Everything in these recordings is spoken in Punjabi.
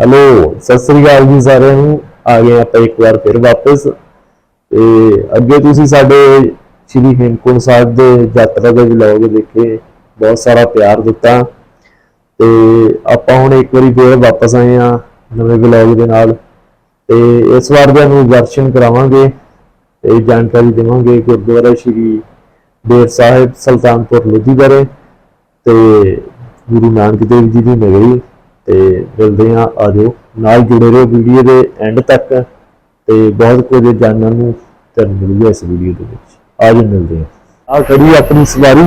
ਹੈਲੋ ਸਤਿ ਸ੍ਰੀ ਅਕਾਲ ਜੀ ਸਾਰਿਆਂ ਨੂੰ। ਆ ਗਏ ਆਪਾਂ ਇੱਕ ਵਾਰ ਫਿਰ ਵਾਪਸ। ਤੇ ਅੱਗੇ ਤੁਸੀਂ ਸਾਡੇ ਸ਼੍ਰੀ ਹੇਮਕੁੰਟ ਸਾਹਿਬ ਦੇ ਯਾਤਰਾ ਦੇ ਵਲੌਗ ਦੇਖੇ, ਬਹੁਤ ਸਾਰਾ ਪਿਆਰ ਦਿੱਤਾ। ਤੇ ਆਪਾਂ ਹੁਣ ਇੱਕ ਵਾਰੀ ਫੇਰ ਵਾਪਸ ਆਏ ਆ ਨਵੇਂ ਵਲੌਗ ਦੇ ਨਾਲ। ਤੇ ਇਸ ਵਾਰ ਦੇ ਨੂੰ ਦਰਸ਼ਨ ਕਰਾਵਾਂਗੇ ਤੇ ਜਾਣਕਾਰੀ ਦੇਵਾਂਗੇ ਗੁਰਦੁਆਰਾ ਸ਼੍ਰੀ ਬੇਰ ਸਾਹਿਬ ਸੁਲਤਾਨਪੁਰ ਲੋਧੀ ਬਾਰੇ ਤੇ ਗੁਰੂ ਨਾਨਕ ਦੇਵ ਜੀ ਦੀ ਨਗਰੀ। ਤੇ ਮਿਲਦੇ ਆ ਆਜੋ ਨਾਲ ਜੁੜੇ ਰਹੋ ਵੀਡੀਓ ਦੇ ਐਂਡ ਤੱਕ ਤੇ ਬਹੁਤ ਕੁਝ ਜਾਣਨ ਨੂੰ ਤੁਹਾਨੂੰ ਮਿਲੂਗਾ ਇਸ ਵੀਡੀਓ ਦੇ ਵਿੱਚ। ਆਜੋ ਮਿਲਦੇ ਆ ਆ ਖੜੀ ਆਪਣੀ ਸਵਾਰੀ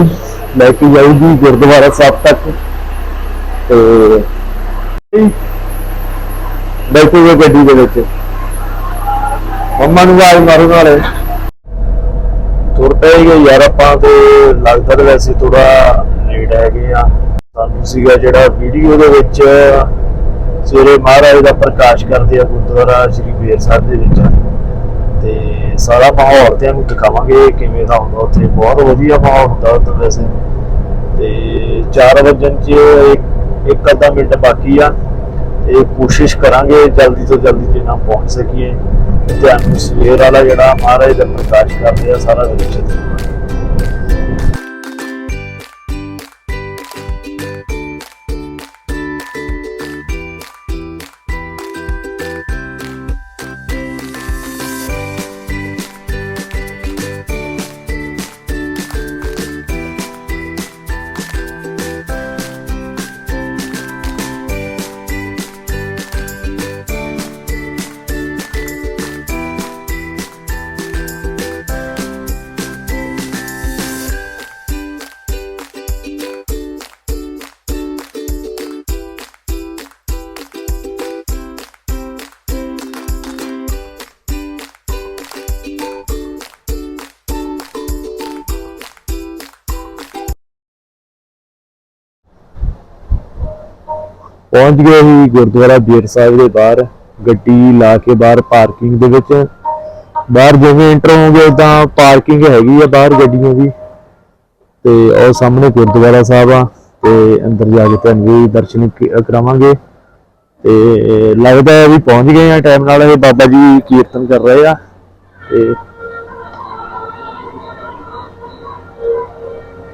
ਲੈ ਕੇ ਜਾਊਗੀ ਗੁਰਦੁਆਰਾ ਸਾਹਿਬ ਤੱਕ। ਤੇ ਬੈਠੇ ਗੱਡੀ ਦੇ ਵਿੱਚ। ਮੰਮਾ ਨੂੰ ਆਵਾਜ਼ ਮਾਰਨ ਵਾਲੇ ਤੁਰ ਪਏਗੇ ਯਾਰ ਆਪਾਂ ਤੇ ਲੱਗਦਾ ਵੈਸੇ ਥੋੜਾ ਲੇਟ ਹੈਗੇ ਆ। ਸਾਨੂੰ ਸੀਗਾ ਜਿਹੜਾ ਵੀਡੀਓ ਦੇ ਵਿੱਚ ਸਵੇਰੇ ਮਹਾਰਾਜ ਦਾ ਪ੍ਰਕਾਸ਼ ਕਰਦੇ ਆ ਗੁਰਦੁਆਰਾ ਸ੍ਰੀ ਬੇਰ ਸਾਹਿਬ ਦੇ ਵਿੱਚ। ਤੇ ਸਾਰਾ ਮਾਹੌਲ ਤੇ ਇਹਨੂੰ ਦਿਖਾਵਾਂਗੇ ਕਿਵੇਂ ਦਾ ਹੁੰਦਾ ਉੱਥੇ। ਬਹੁਤ ਵਧੀਆ ਮਾਹੌਲ ਹੁੰਦਾ ਉੱਥੇ ਵੈਸੇ। ਤੇ 4 ਵਜਣ ਚ ਇੱਕ ਇੱਕ ਅੱਧਾ ਮਿੰਟ ਬਾਕੀ ਆ। ਤੇ ਕੋਸ਼ਿਸ਼ ਕਰਾਂਗੇ ਜਲਦੀ ਤੋਂ ਜਲਦੀ ਜਿੰਨਾ ਪਹੁੰਚ ਸਕੀਏ। ਤੇ ਤੁਹਾਨੂੰ ਸਵੇਰ ਵਾਲਾ ਜਿਹੜਾ ਮਹਾਰਾਜ ਦਾ ਪ੍ਰਕਾਸ਼ ਕਰਦੇ ਆ, ਸਾਰਾ ਦੇ ਵਿੱਚ ਪਹੁੰਚ ਗਏ ਹੀ ਗੁਰਦੁਆਰਾ ਬੀਰ ਸਾਹਿਬ ਦੇ ਬਾਹਰ, ਗੱਡੀ ਲਾ ਕੇ ਬਾਹਰ ਪਾਰਕਿੰਗ ਦੇ ਵਿੱਚ। ਬਾਹਰ ਜਿਵੇਂ ਐਂਟਰ ਹੋਗੇ ਤਾਂ ਪਾਰਕਿੰਗ ਹੈਗੀ ਆ ਬਾਹਰ ਗੱਡੀਆਂ ਦੀ। ਤੇ ਉਹ ਸਾਹਮਣੇ ਗੁਰਦੁਆਰਾ ਸਾਹਿਬ ਆ, ਤੇ ਅੰਦਰ ਜਾ ਕੇ ਤੁਹਾਨੂੰ ਵੀ ਦਰਸ਼ਨ ਕਰਾਵਾਂਗੇ। ਤੇ ਲੱਗਦਾ ਹੈ ਵੀ ਪਹੁੰਚ ਗਏ ਆ ਟਾਈਮ ਨਾਲ, ਇਹ ਬਾਬਾ ਜੀ ਕੀਰਤਨ ਕਰ ਰਹੇ ਆ। ਤੇ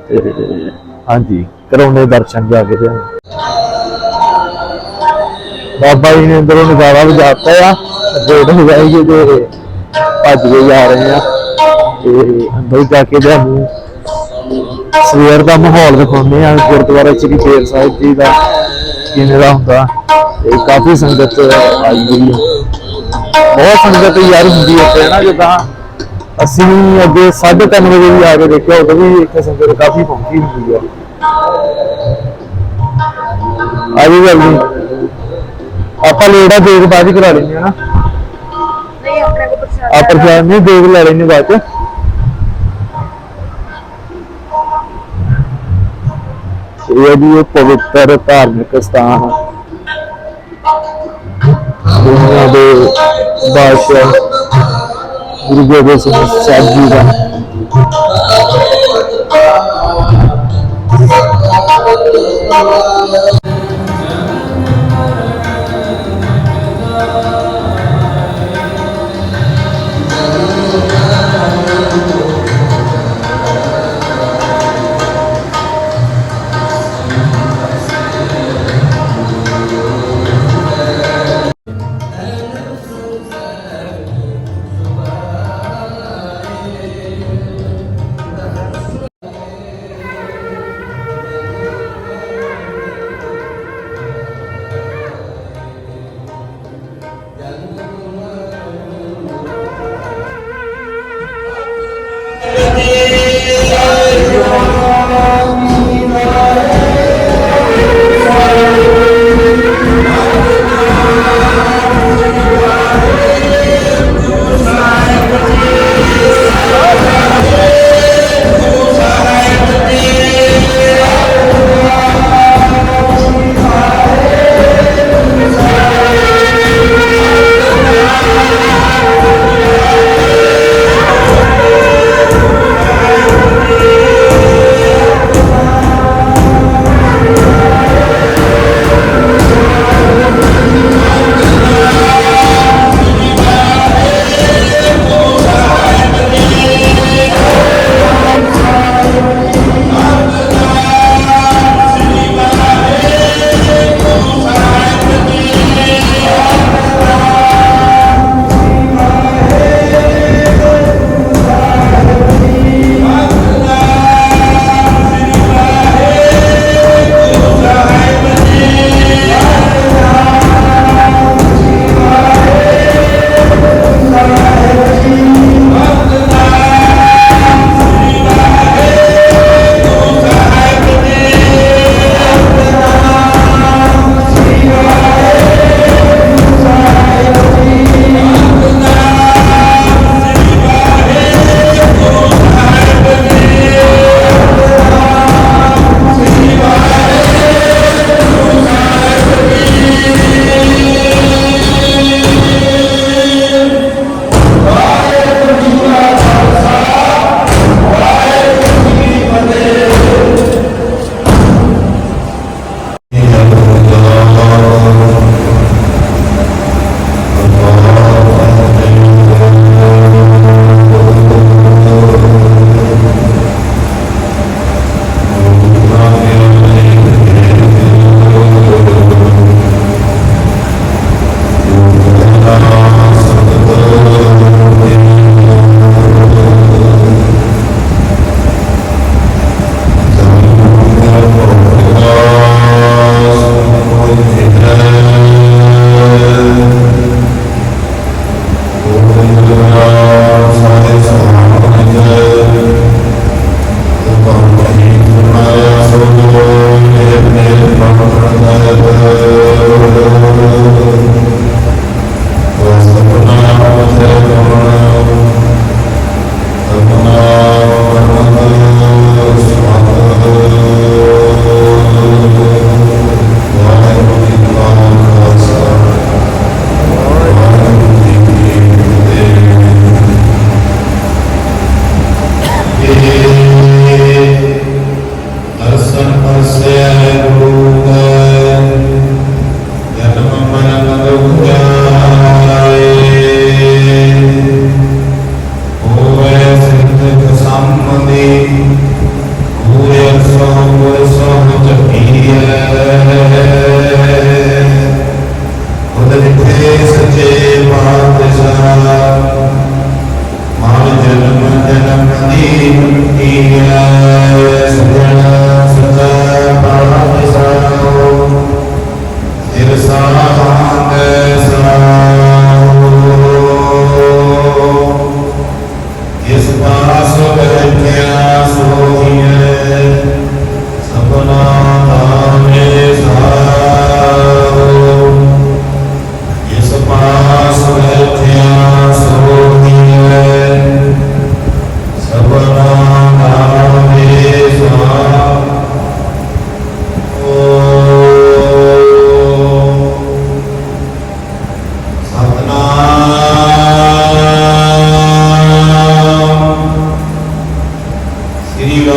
ਤੇ ਹਾਂਜੀ ਕਰਾਉਣੇ ਦਰਸ਼ਨ ਜਾ ਕੇ ਤੇ ਬਾਬਾ ਜੀ ਨੇ ਅੰਦਰੋਂ ਨਜ਼ਾਰਾ ਵਜਾਤਾ ਆ ਰੇਡ ਹੋ ਜਾਏਗੀ ਤੇ ਭੱਜ ਕੇ ਜਾ ਰਹੇ ਆ। ਤੇ ਅੰਦਰ ਜਾ ਕੇ ਤੁਹਾਨੂੰ ਸਵੇਰ ਦਾ ਮਾਹੌਲ ਦਿਖਾਉਂਦੇ ਆ, ਗੁਰਦੁਆਰਾ ਸ੍ਰੀ ਬੇਰ ਸਾਹਿਬ ਜੀ ਦਾ ਕਿਵੇਂ ਦਾ ਹੁੰਦਾ। ਤੇ ਕਾਫੀ ਸੰਗਤ ਆਈ ਹੋਈ ਹੈ ਬਹੁਤ ਸੰਗਤ ਯਾਰ ਹੁੰਦੀ ਉੱਥੇ ਨਾ, ਜਿੱਦਾਂ ਅਸੀਂ ਅੱਗੇ 3:30 ਵਜੇ ਵੀ ਆ ਕੇ ਦੇਖਿਆ, ਉਦੋਂ ਵੀ ਇੱਥੇ ਸੰਗਤ ਕਾਫੀ ਪਹੁੰਚੀ ਹੁੰਦੀ ਹੈ ਆ ਜੀ ਜਲਦੀ ਆਪਾਂ ਲੇੜਾ ਦੇਖ ਬਾਅਦ ਹੀ ਕਰਾ ਲੈਣੀ ਹੈ ਨਾ। ਨਹੀਂ ਆਪਣੇ ਕੋਲ ਪ੍ਰਸ਼ਾਦ ਆ ਪ੍ਰਸ਼ਾਦ ਨਹੀਂ ਦੇਖ ਲੈਣੀ ਬਾਅਦ ਚ। ਇਹ ਵੀ ਉਹ ਪਵਿੱਤਰ ਧਾਰਮਿਕ ਸਥਾਨ ਹੈ ਦੁਨੀਆ ਦੇ ਬਾਦਸ਼ਾਹ ਗੁਰੂ ਗੋਬਿੰਦ ਸਿੰਘ ਸਾਹਿਬ ਜੀ ਦਾ।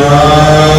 ਸ੍ਰੀ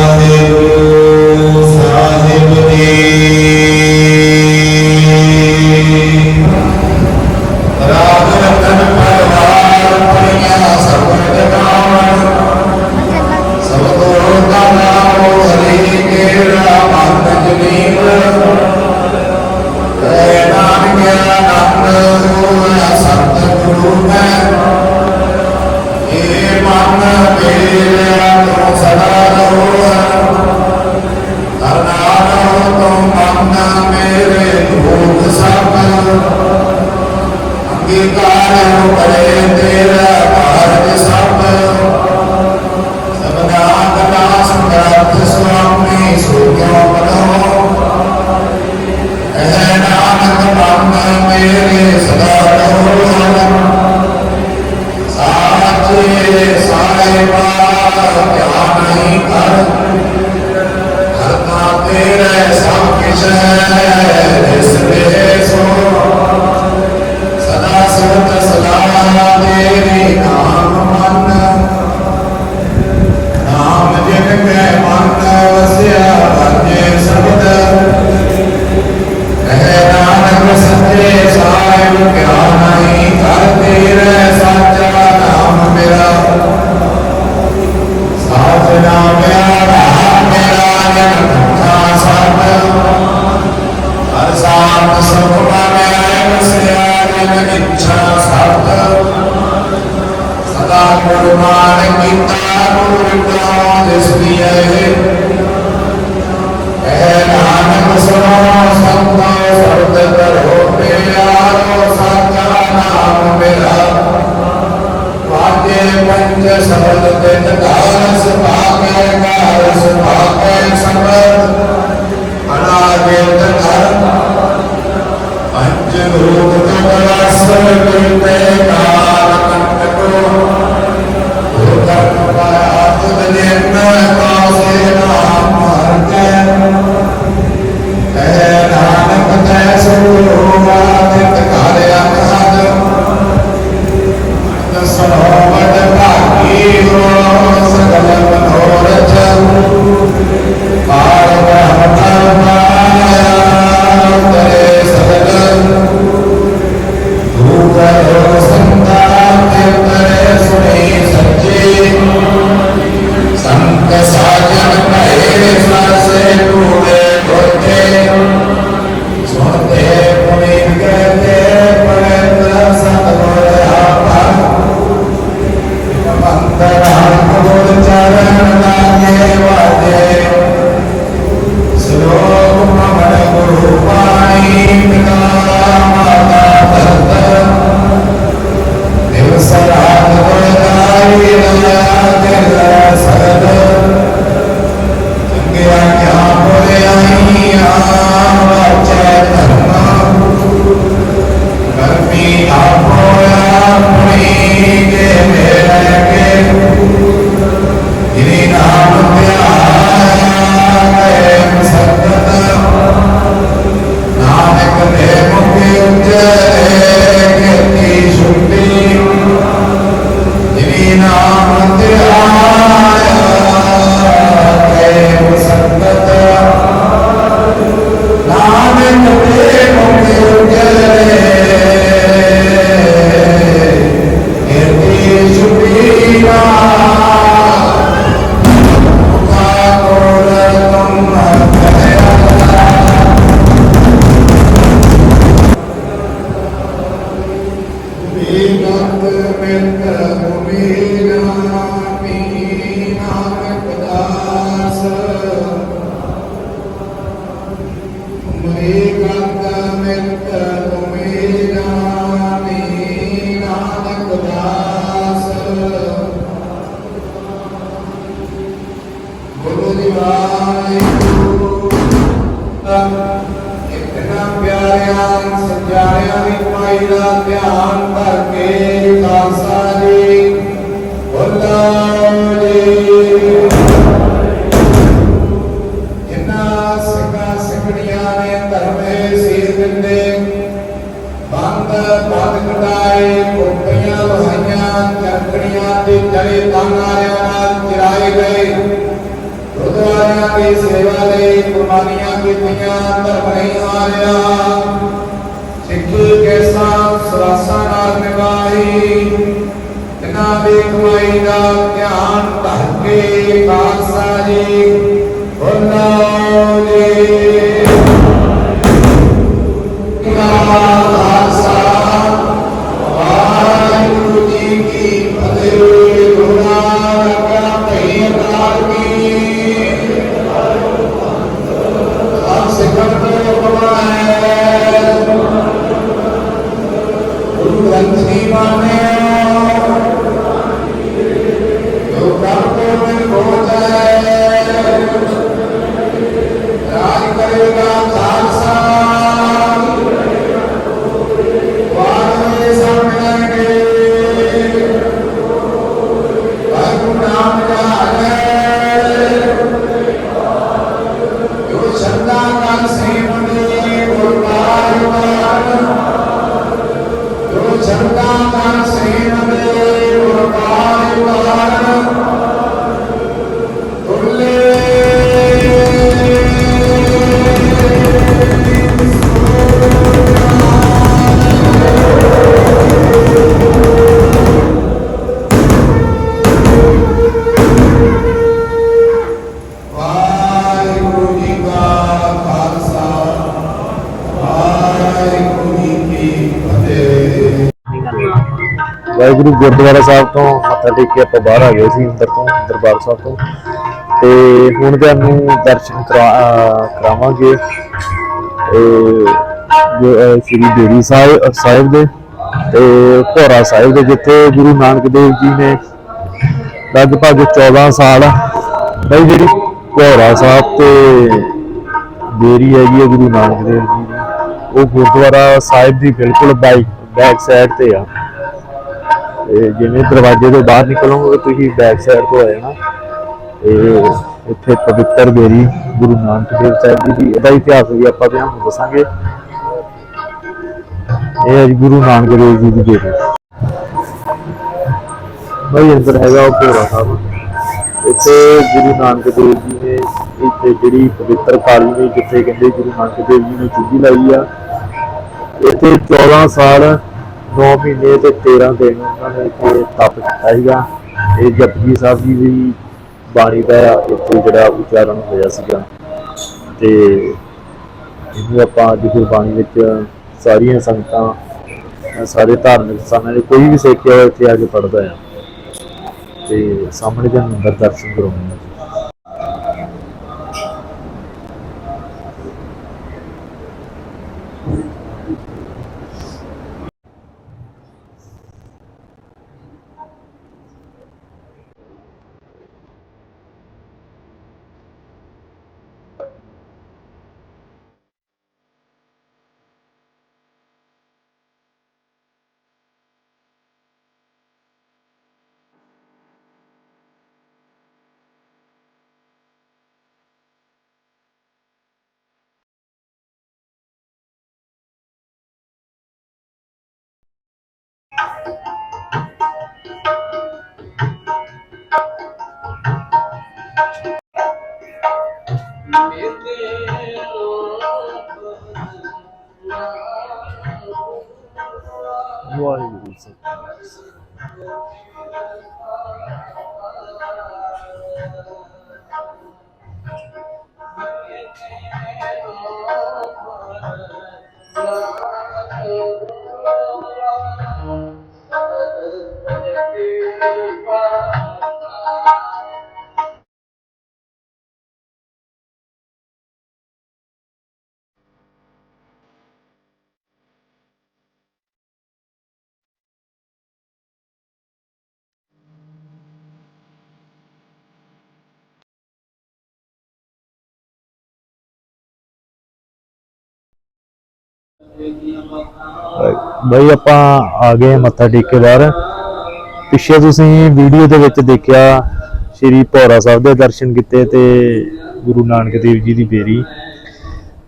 ਵਾਹਿਗੁਰੂ ਗੁਰਦੁਆਰਾ ਸਾਹਿਬ ਤੋਂ ਮੱਥਾ ਟੇਕ ਕੇ ਆਪਾਂ ਬਾਹਰ ਆ ਗਏ ਸੀ ਅੰਦਰ ਤੋਂ, ਦਰਬਾਰ ਸਾਹਿਬ ਤੋਂ। ਤੇ ਹੁਣ ਤੁਹਾਨੂੰ ਦਰਸ਼ਨ ਕਰਾਵਾਂਗੇ। ਜੋ ਸ੍ਰੀ ਬੇਰੀ ਸਾਹਿਬ ਸਾਹਿਬ ਦੇ ਤੇ ਭੋਰਾ ਸਾਹਿਬ ਦੇ, ਜਿੱਥੇ ਗੁਰੂ ਨਾਨਕ ਦੇਵ ਜੀ ਨੇ ਲਗਭਗ 14 ਸਾਲ ਬਈ ਜਿਹੜੀ ਭੋਰਾ ਸਾਹਿਬ ਤੇ ਬੇਰੀ ਹੈਗੀ ਹੈ ਗੁਰੂ ਨਾਨਕ ਦੇਵ ਜੀ ਦੀ, ਉਹ ਗੁਰਦੁਆਰਾ ਸਾਹਿਬ ਦੀ ਬਿਲਕੁਲ ਬਾਈ ਬੈਕ ਸਾਈਡ ਤੇ ਆ। ਤੇ ਜਿਵੇਂ ਦਰਵਾਜ਼ੇ ਤੋਂ ਬਾਹਰ ਨਿਕਲੋਗੇ, ਤੁਸੀਂ ਬੈਕ ਸਾਈਡ ਤੋਂ ਆ ਜਾਣਾ ਤੇ ਇੱਥੇ ਪਵਿੱਤਰ ਬੇਰੀ ਗੁਰੂ ਨਾਨਕ ਦੇਵ ਸਾਹਿਬ ਜੀ ਦੀ, ਇਹਦਾ ਇਤਿਹਾਸ ਵੀ ਆਪਾਂ ਤੁਹਾਨੂੰ ਦੱਸਾਂਗੇ। ਇਹ ਹੈ ਗੁਰੂ ਨਾਨਕ ਦੇਵ ਜੀ ਦੀ ਬੇਰੀ ਬਈ ਅੰਦਰ ਹੈਗਾ ਉਹ ਭੋਰਾ ਸਾਹਿਬ। ਇੱਥੇ ਗੁਰੂ ਨਾਨਕ ਦੇਵ ਜੀ ਨੇ ਇੱਥੇ ਜਿਹੜੀ ਪਵਿੱਤਰ ਕਾਲੀ ਨੇ, ਜਿੱਥੇ ਕਹਿੰਦੇ ਗੁਰੂ ਨਾਨਕ ਦੇਵ ਜੀ ਨੇ ਚੁੱਭੀ ਲਾਈ ਆ। ਇੱਥੇ 14 ਸਾਲ 9 ਮਹੀਨੇ ਤੇ 13 ਦਿਨ ਉਹਨਾਂ ਨੇ ਇੱਥੇ ਤਪ ਕੀਤਾ ਸੀਗਾ। ਇਹ ਜਪਜੀ ਸਾਹਿਬ ਜੀ ਦੀ ਬਾਣੀ ਦਾ ਇੱਥੇ ਜਿਹੜਾ ਉਚਾਰਨ ਹੋਇਆ ਸੀਗਾ। ਤੇ ਇਹਨੂੰ ਆਪਾਂ ਅੱਜ ਗੁਰਬਾਣੀ ਵਿੱਚ ਸਾਰੀਆਂ ਸੰਗਤਾਂ, ਸਾਰੇ ਧਾਰਮਿਕ ਸਥਾਨਾਂ ਦੇ ਕੋਈ ਵੀ ਸਿੱਖ ਹੈ ਇੱਥੇ ਆ ਕੇ ਪੜਦਾ ਆ। ਤੇ ਸਾਹਮਣੇ ਦੇ ਅੰਦਰ ਦਰਸ਼ਨ ਕਰਾਉਂਦੇ ਆ। ਵਾਹਿਗੁਰੂ ਬਈ, ਆਪਾਂ ਆ ਗਏ ਮੱਥਾ ਟੇਕ ਕੇ ਬਾਹਰ ਪਿੱਛੇ ਤੁਸੀਂ ਵੀਡੀਓ ਦੇ ਵਿੱਚ ਦੇਖਿਆ ਸ਼੍ਰੀ ਭੋਰਾ ਸਾਹਿਬ ਦੇ ਦਰਸ਼ਨ ਕੀਤੇ ਤੇ ਗੁਰੂ ਨਾਨਕ ਦੇਵ ਜੀ ਦੀ ਬੇਰੀ।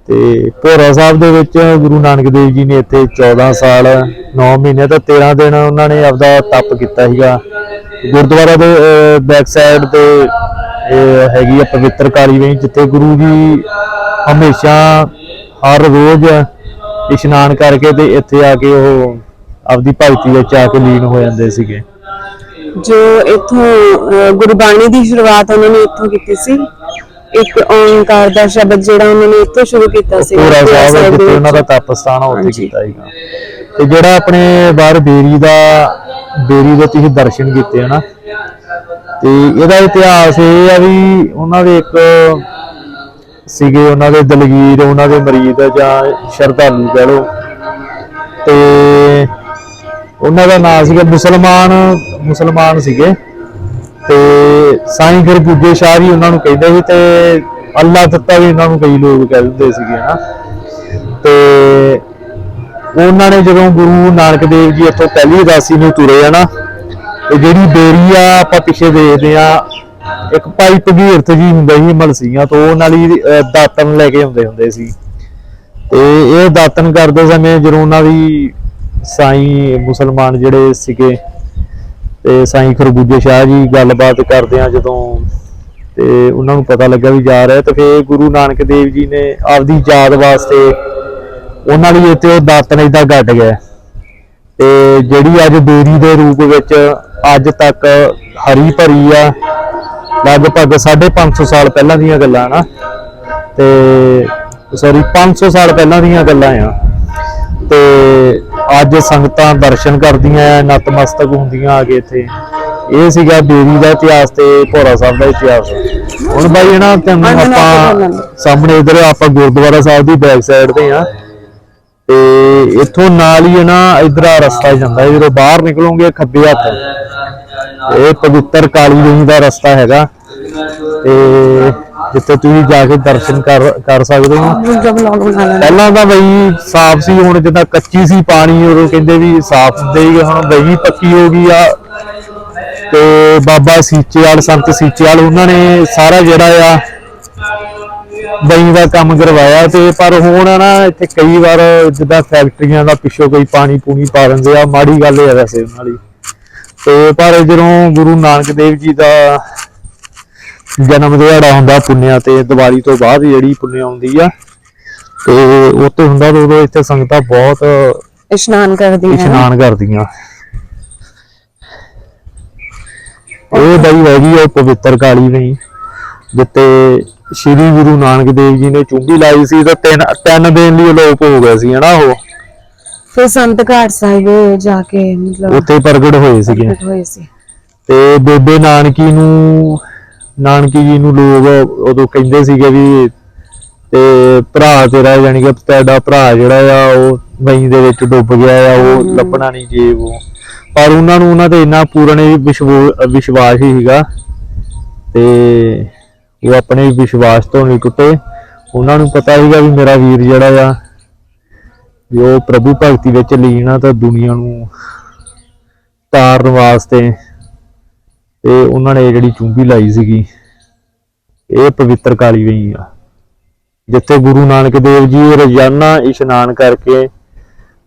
ਤੇ ਭੌਰਾ ਸਾਹਿਬ ਦੇ ਵਿੱਚ ਗੁਰੂ ਨਾਨਕ ਦੇਵ ਜੀ ਨੇ ਇੱਥੇ 14 ਸਾਲ 9 ਮਹੀਨੇ ਤੇ 13 ਦਿਨ ਉਹਨਾਂ ਨੇ ਆਪਦਾ ਤਪ ਕੀਤਾ ਸੀਗਾ। ਗੁਰਦੁਆਰਾ ਦੇ ਬੈਕ ਸਾਈਡ ਤੇ ਹੈਗੀ ਆ ਪਵਿੱਤਰ ਕਾਲੀ ਵੇਈ, ਜਿੱਥੇ ਗੁਰੂ ਜੀ ਹਮੇਸ਼ਾ ਹਰ ਰੋਜ਼ ਇਸ਼ਨਾਨ ਕਰਕੇ ਤੇ ਇੱਥੇ ਆ ਕੇ ਉਹ ਆਪਦੀ ਭਗਤੀ ਵਿੱਚ ਆ ਕੇ ਲੀਨ ਹੋ ਜਾਂਦੇ ਸੀਗੇ ਜੋ ਇੱਥੋਂ ਗੁਰਬਾਣੀ ਦੀ ਸ਼ੁਰੂਆਤ ਉਹਨਾਂ ਨੇ ਇੱਥੋਂ ਕੀਤੀ ਸੀ ਇੱਕ ਓੰਕਾਰ ਦਾ ਸ਼ਬਦ ਜਿਹੜਾ ਉਹਨਾਂ ਨੇ ਇੱਥੋਂ ਸ਼ੁਰੂ ਕੀਤਾ ਸੀ ਪੂਰਾ ਸਾਹਿਬ ਜਿੱਥੇ ਉਹਨਾਂ ਦਾ ਵਿੱਚ। ਤਪ ਸਥਾਨ ਆ ਉੱਥੇ। ਕੀਤਾ ਸੀਗਾ ਤੇ ਜਿਹੜਾ ਆਪਣੇ ਬਾਹਰ ਬੇਰੀ ਦਾ ਬੇਰੀ ਦੇ ਤੁਸੀਂ ਦਰਸ਼ਨ ਕੀਤੇ ਹਨਾ ਤੇ ਇਹਦਾ ਇਤਿਹਾਸ ਇਹ ਆ ਵੀ ਉਹਨਾਂ ਦੇ ਇੱਕ ਸੀਗੇ ਉਹਨਾਂ ਦੇ ਦਲਗੀਰ ਉਹਨਾਂ ਦੇ ਮਰੀਦ ਜਾਂ ਸ਼ਰਧਾਲੂ ਕਹਿ ਲਓ। ਤੇ ਉਹਨਾਂ ਦਾ ਨਾਮ ਸੀਗਾ ਮੁਸਲਮਾਨ ਮੁਸਲਮਾਨ ਸੀਗੇ। ਤੇ ਸਾਈਂ ਗੁਰਬੁੱਗੇ ਸ਼ਾਹ ਵੀ ਉਹਨਾਂ ਨੂੰ ਕਹਿੰਦੇ ਸੀ ਤੇ ਅੱਲਾ ਦਿੱਤਾ ਵੀ ਉਹਨਾਂ ਨੂੰ ਕਈ ਲੋਕ ਕਹਿੰਦੇ ਸੀਗੇ, ਹਨਾ। ਤੇ ਉਹਨਾਂ ਨੇ ਜਦੋਂ ਗੁਰੂ ਨਾਨਕ ਦੇਵ ਜੀ ਇੱਥੋਂ ਪਹਿਲੀ ਉਦਾਸੀ ਨੂੰ ਤੁਰੇ ਆ ਨਾ ਤੇ ਜਿਹੜੀ ਬੇਰੀ ਆ ਆਪਾਂ ਪਿੱਛੇ ਦੇਖਦੇ ਆ ਇੱਕ ਭਾਈ ਭਗੀਰਥ ਜੀ ਹੁੰਦੇ ਸੀ ਮਲਸੀਆਂ ਤੋਂ ਉਹਨਾਂ ਲਈ ਦਾਤਨ ਲੈ ਕੇ ਆਉਂਦੇ ਹੁੰਦੇ ਸੀ। ਤੇ ਇਹ ਦਾਤਨ ਕਰਦੇ ਸਮੇਂ ਜਦੋਂ ਉਹਨਾਂ ਦੀ ਸਾਈਂ ਮੁਸਲਮਾਨ ਜਿਹੜੇ ਸੀਗੇ, ਤੇ ਸਾਈਂ ਖਰਬੂਜੇ ਸ਼ਾਹ ਜੀ ਗੱਲਬਾਤ ਕਰਦੇ ਆ ਜਦੋਂ, ਤੇ ਉਹਨਾਂ ਨੂੰ ਪਤਾ ਲੱਗਾ ਵੀ ਜਾ ਰਿਹਾ ਤੇ ਫੇਰ ਗੁਰੂ ਨਾਨਕ ਦੇਵ ਜੀ ਨੇ ਆਪਦੀ ਯਾਦ ਵਾਸਤੇ ਉਹਨਾਂ ਲਈ ਇੱਥੇ ਉਹ ਦਾਤਨ ਏਦਾਂ ਗੱਡ ਗਿਆ ਤੇ ਜਿਹੜੀ ਅੱਜ ਬੇਰੀ ਦੇ ਰੂਪ ਵਿੱਚ ਅੱਜ ਤੱਕ ਹਰੀ ਭਰੀ ਆ ਲਗਭਗ 550 ਸਾਲ ਪਹਿਲਾਂ ਦੀਆਂ ਗੱਲਾਂ ਨਾ। ਤੇ ਸੌਰੀ 500 ਸਾਲ ਪਹਿਲਾਂ ਦੀਆਂ ਗੱਲਾਂ ਆ। ਤੇ ਅੱਜ ਸੰਗਤਾਂ ਦਰਸ਼ਨ ਕਰਦੀਆਂ ਨਤਮਸਤਕ ਹੁੰਦੀਆਂ ਆ ਕੇ ਇੱਥੇ। ਇਹ ਸੀਗਾ ਬੇਰੀ ਦਾ ਇਤਿਹਾਸ ਤੇ ਭੋਰਾ ਸਾਹਿਬ ਦਾ ਇਤਿਹਾਸ। ਹੁਣ ਬਾਈ ਨਾ ਤੁਹਾਨੂੰ ਆਪੇ। ਸਾਹਮਣੇ ਇਧਰ ਆਪਾਂ ਗੁਰਦੁਆਰਾ ਸਾਹਿਬ ਦੀ ਬੈਕ ਸਾਈਡ ਤੇ ਆ। ਤੇ ਇੱਥੋਂ ਨਾਲ ਹੀ ਨਾ ਇਧਰ ਆ ਰਸਤਾ ਜਾਂਦਾ। ਜਦੋਂ ਬਾਹਰ ਨਿਕਲੋਗੇ ਖੱਬੇ ਹੱਥ। ਇਹ ਪਵਿੱਤਰ ਕਾਲੀ ਦੇਵੀ ਦਾ ਰਸਤਾ ਹੈਗਾ। ਤੇ ਜਿੱਥੇ ਤੁਸੀਂ ਜਾ ਕੇ ਦਰਸ਼ਨ ਕਰ ਕਰ ਸਕਦੇ ਹੋ। ਪਹਿਲਾਂ ਤਾਂ ਬਈ ਸਾਫ਼ ਸੀ, ਹੁਣ ਜਿੱਦਾਂ ਕੱਚੀ ਸੀ ਪਾਣੀ, ਉਦੋਂ ਕਹਿੰਦੇ ਵੀ ਸਾਫ਼ ਹੁੰਦੇ ਹੁਣ ਬਈ ਪੱਕੀ ਹੋ ਗਈ ਆ। ਤੇ ਬਾਬਾ ਸੀਚੇਵਾਲ, ਸੰਤ ਸੀਚੇਵਾਲ, ਉਹਨਾਂ ਨੇ ਸਾਰਾ ਜਿਹੜਾ ਆ, ਬਈ ਦਾ ਕੰਮ ਕਰਵਾਇਆ ਤੇ ਪਰ ਹੁਣ ਨਾ ਇੱਥੇ ਕਈ ਵਾਰ ਜਿੱਦਾਂ ਫੈਕਟਰੀਆਂ ਦਾ ਪਿੱਛੋਂ ਕੋਈ ਪਾਣੀ ਪੂਣੀ ਪਾ ਦਿੰਦੇ ਆ, ਮਾੜੀ ਗੱਲ ਹੈ ਵੈਸੇ ਉਹਨਾਂ ਲਈ ਤੇ ਪਰ ਜਦੋਂ ਗੁਰੂ ਨਾਨਕ ਦੇਵ ਜੀ ਦਾ ਜਨਮ ਦਿਹਾੜਾ ਹੁੰਦਾ ਪੁੰਨਿਆ ਤੇ ਦੀਵਾਲੀ ਤੋਂ ਬਾਅਦ ਜਿਹੜੀ ਪੁੰਨਿਆ ਆਉਂਦੀ ਆ। ਤੇ ਉਹ ਤੇ ਹੁੰਦਾ ਤੇ ਉਦੋਂ ਇੱਥੇ ਸੰਗਤਾਂ ਬਹੁਤ ਇਸ਼ਨਾਨ ਕਰਦੀ ਹੈ ਇਸ਼ਨਾਨ ਕਰਦੀਆਂ। ਇਹ ਬਈ ਹੈਗੀ ਆ ਪਵਿੱਤਰ ਕਾਲੀ ਨਹੀਂ ਜਿੱਤੇ ਸ਼੍ਰੀ ਗੁਰੂ ਨਾਨਕ ਦੇਵ ਜੀ ਨੇ ਚੁੰਗੀ ਲਾਈ ਸੀ ਤਾਂ ਤਿੰਨ ਤਿੰਨ ਦਿਨ ਲਈ ਅਲੋਪ ਹੋ ਗਿਆ ਸੀ ਹਨਾ ਉਹ। ਫਿਰ ਸੰਤ ਘਾਟ ਸਾਹਿਬ ਜਾ ਕੇ ਮਤਲਬ ਉੱਥੇ ਪ੍ਰਗਟ ਹੋਏ ਸੀਗੇ। ਪ੍ਰਗਟ ਹੋਏ ਸੀ। ਤੇ ਬੇਬੇ ਨਾਨਕੀ ਨੂੰ ਨਾਨਕੀ ਜੀ ਨੂੰ ਲੋਕ ਉਦੋਂ ਕਹਿੰਦੇ ਸੀਗੇ ਵੀ ਤੇ ਭਰਾ ਤੇਰਾ ਯਾਨੀ ਕਿ ਤੁਹਾਡਾ ਭਰਾ ਜਿਹੜਾ ਆ ਉਹ ਵਹੀਂ ਦੇ ਵਿੱਚ ਡੁੱਬ ਗਿਆ ਆ ਉਹ ਲੱਭਣਾ ਨਹੀਂ ਜੇ ਉਹ। ਪਰ ਉਹਨਾਂ ਨੂੰ ਉਹਨਾਂ ਤੇ ਇੰਨਾ ਪੂਰਨ ਵਿਸ਼ਵ- ਵਿਸ਼ਵਾਸ ਹੀ ਸੀਗਾ। ਤੇ ਉਹ ਆਪਣੇ ਵਿਸ਼ਵਾਸ ਤੋਂ ਨਹੀਂ ਟੁੱਟੇ। ਉਹਨਾਂ ਨੂੰ ਪਤਾ ਸੀਗਾ ਵੀ ਮੇਰਾ ਵੀਰ ਜਿਹੜਾ ਆ ਵੀ ਉਹ ਪ੍ਰਭੂ ਭਗਤੀ ਵਿੱਚ ਲੀਨ ਆ ਤਾਂ ਦੁਨੀਆ ਨੂੰ ਤਾਰਨ ਵਾਸਤੇ ਤੇ ਉਹਨਾਂ ਨੇ ਜਿਹੜੀ ਚੁੰਬੀ ਲਾਈ ਸੀਗੀ, ਇਹ ਪਵਿੱਤਰ ਕਾਲੀ ਵਈ ਆ। ਜਿੱਥੇ ਗੁਰੂ ਨਾਨਕ ਦੇਵ ਜੀ ਰੋਜ਼ਾਨਾ ਇਸ਼ਨਾਨ ਕਰਕੇ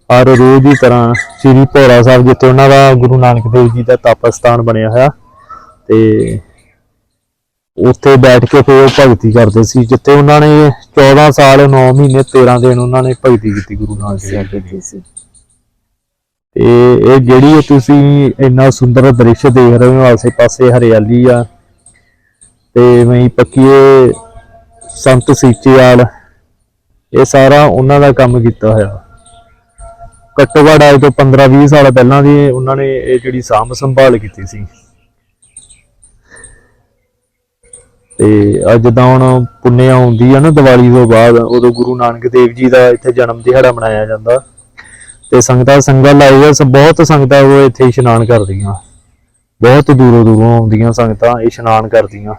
ਹਰ ਰੋਜ਼ ਦੀ ਤਰ੍ਹਾਂ ਸ੍ਰੀ ਭੋਰਾ ਸਾਹਿਬ ਜਿੱਥੇ ਉਹਨਾਂ ਦਾ ਗੁਰੂ ਨਾਨਕ ਦੇਵ ਜੀ ਦਾ ਤਪ ਸਥਾਨ ਬਣਿਆ ਹੋਇਆ ਤੇ ਉੱਥੇ ਬੈਠ ਕੇ ਫਿਰ ਉਹ ਭਗਤੀ ਕਰਦੇ ਸੀ, ਜਿੱਥੇ ਉਹਨਾਂ ਨੇ 14 ਸਾਲ 9 ਮਹੀਨੇ 13 ਦਿਨ ਉਹਨਾਂ ਨੇ ਭਗਤੀ ਕੀਤੀ ਗੁਰੂ ਨਾਨਕ ਦੇਵ ਜੀ ਦੀ। ਤੇ ਇਹ ਜਿਹੜੀ ਇਹ ਤੁਸੀਂ ਇੰਨਾ ਸੁੰਦਰ ਦ੍ਰਿਸ਼ ਦੇਖ ਰਹੇ ਹੋ ਆਸੇ ਪਾਸੇ ਹਰਿਆਲੀ ਆ ਤੇ ਵਹੀਂ ਪੱਕੀਏ ਸੰਤ ਸੀਚੇਵਾਲ ਇਹ ਸਾਰਾ ਉਹਨਾਂ ਦਾ ਕੰਮ ਕੀਤਾ ਹੋਇਆ। ਘੱਟੋ ਘੱਟ ਅੱਜ ਤੋਂ 15 20 ਸਾਲ ਪਹਿਲਾਂ ਦੀ ਉਹਨਾਂ ਨੇ ਇਹ ਜਿਹੜੀ ਸਾਂਭ ਸੰਭਾਲ ਕੀਤੀ ਸੀ। ਤੇ ਅੱਜ ਜਿੱਦਾਂ ਹੁਣ ਪੁੰਨਿਆ ਆਉਂਦੀ ਆ ਨਾ ਦੀਵਾਲੀ ਤੋਂ ਬਾਅਦ ਉਦੋਂ ਗੁਰੂ ਨਾਨਕ ਦੇਵ ਜੀ ਦਾ ਇੱਥੇ ਜਨਮ ਦਿਹਾੜਾ ਮਨਾਇਆ ਜਾਂਦਾ। ਤੇ ਸੰਗਤਾਂ ਸੰਗਤ ਲਾਈ ਆ ਬਹੁਤ ਸੰਗਤਾਂ ਉਹ ਇੱਥੇ ਇਸ਼ਨਾਨ ਕਰਦੀਆਂ। ਬਹੁਤ ਦੂਰੋਂ ਦੂਰੋਂ ਆਉਂਦੀਆਂ ਸੰਗਤਾਂ ਇਸ਼ਨਾਨ ਕਰਦੀਆਂ।